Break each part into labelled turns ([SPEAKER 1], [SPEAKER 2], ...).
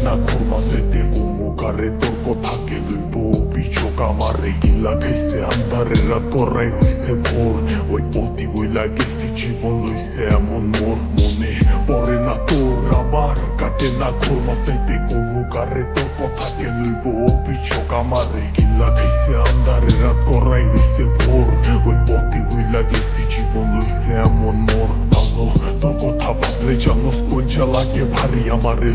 [SPEAKER 1] tresnak forma zetegu mugarretorko takedu ipo amarre egin lak eze handar erratorra eguizte bor Oi boti goela gezi txibon loize amon mor Mone borren atorra bar Gatena korma zente gugu garretorko Taken uibo opitxok amarre egin lak eze handar erratorra চালাকে ভারী আমারে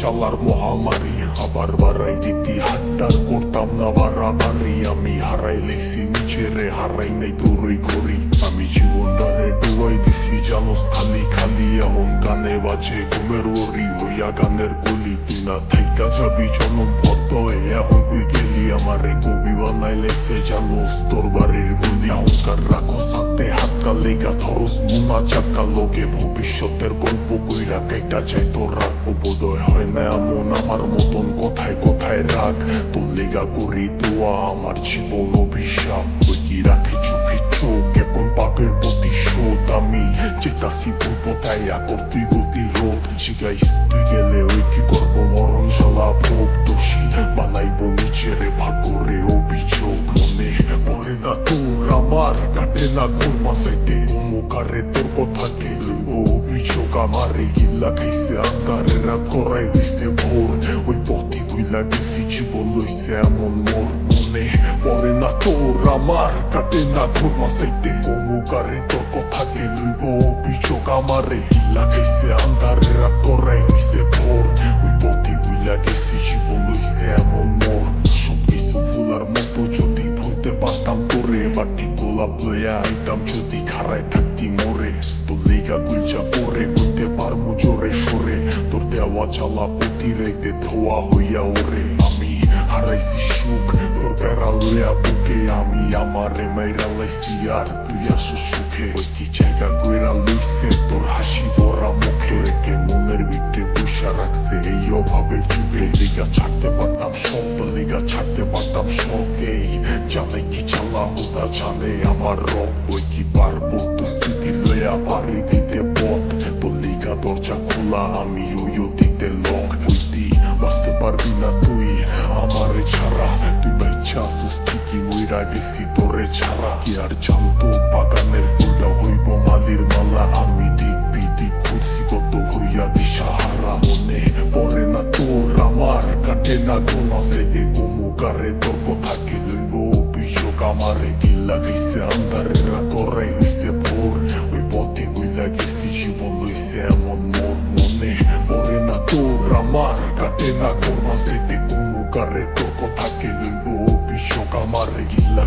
[SPEAKER 1] চালার মহামারী। আবার বাড়াই দিতি হাড্ডার করতাম না বাড়াবাড়ি। আমি হারাই লেছি, নিজেরে হারাই নাই তোরই করি আমি জীবনটারে ডুবাই দিছি জানোস খালি খালি, এমন গানে বাজে, ঘুমের ওরি হইয়া গানের গলি। না থাইকা যাবি জনম ভর্ত এখন তুই গেলি আমারে কবি বানাই লেছে জানোস তোর বাড়ির গলি অহংকার রাখো সাথে হাতটা লেগা ধরস মুনা চাকা লোকে ভবিষ্যতের গল্প কইরা কেটা চাই তোর রাখব বোধয় হয় না এমন আমার মতন কোথায় কোথায় রাখ তোর লেগা করি দোয়া আমার জীবন অভিশাপ কি রাখে চোখে চোখ এখন পাপের প্রতিশোধ আমি চেতাসি পূর্ব তাইয়া করতে গতি রোধ জিগাইস তুই গেলে ওই কি করব মরণ শালা ভোগ দোষী বানাইবো নিজেরে ভাগরে অভিযোগ মনে পড়ে না তোর আমার কাটে না কর্মা সাইতে মুখারে তোর কথাকে অভিযোগ আমারে গিল্লা খাইছে আন্ধারে রাত করাই হইছে ভোর ওই পথে বুইলা গেছি জীবন লইছে এমন মোর মনে পড়ে না তোর আমার কাটে না কর্মা সাইতে মুখারে তোর কথাকে লইব অভিযোগ আমারে আন্ধারে রাত করাই হইছে ভোর ওই পথে জীবন লইছে এমন মোর ফুলার মতো যদি ভুলতে পারতাম তোরে বাটি গোলাপ লইয়া আইতাম যদি খারায় থাকতি মোরে তোর লেগা গুলচা পরে কইতে পারমু জোরে সরে তোর দেওয়া চালা প্রতি ধোয়া হইয়া ওরে হারাইছি সুখ তোর বুকে আমি আমারে মাইরা লাইছি আর তুই আসো সুখে ওই কি জায়গা কইরা লইছে তোর হাসি ভরা মুখে রেখে মনের ভিতরে বসা রাখছে এই অভাবের যুগে লিগা ছাড়তে পারতাম সব লিগা ছাড়তে পারতাম সব জানে কি চালা হুদা জানে আমার রব ওই কি পারব তো স্মৃতি লইয়া পারি দিতে পথ তো লিগা দরজা খোলা আমি ওইও পারবি না তুই। আমারে ছাড়া, তুই বাচ্চা আসিস ঠিকই, মইরা গেছি তোরে ছাড়া। কি আর জানতো বাগানের ফুলটা হইব মালির মালা। আমি দিক বিদিক খুঁজছি কত হইয়া দিশাহারা মনে। পড়ে না তোর আমার, কাটে না গোনা। সেদে গোমুকারে তোর কথাকে লইব? অভিযোগ আমারে গিল্লা গেছে গোমুকারে তোর কথাকে লইব অভিযোগ আমারে গিল্লা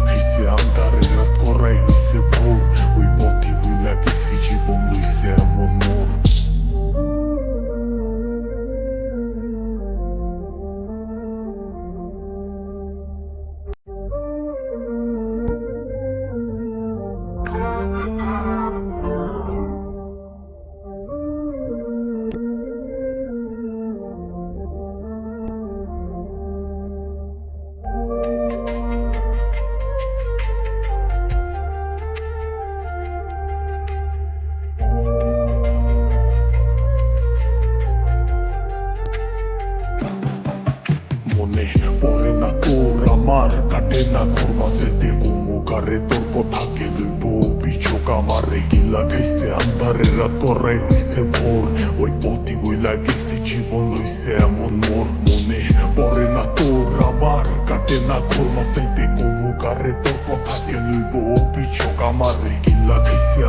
[SPEAKER 1] kaटे na kormazete Mugarre torpotak eduibo bitxok amarre Gila geize handarera torre huize bor Oi boti goila geize txibon loize amon mor Mone horren ator amar Katen kormazete Mugarre torpotak eduibo bitxok amarre Gila geize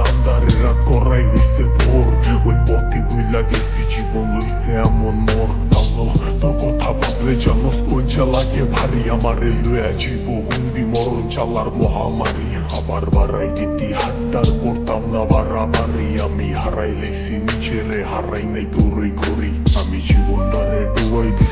[SPEAKER 1] torre huize bor Oi boti গিলা খাইছে আন্ধারে রাত করাই হইছে ভোর ওই পথি বইলা গেছি জীবন লইছে এমন মোর ভালো তোর কথা ভাবলে জানোস কোন চালাকে ভারী আমার লয়া জীব হুন্ডি মরণ চালার মহামারী আবার বাড়াই দিতি হাড্ডার করতাম না বাড়াবাড়ি আমি হারাই লেছি নিজেরে হারাই নাই তোরই করি আমি জীবনটারে ডুবাই দিছি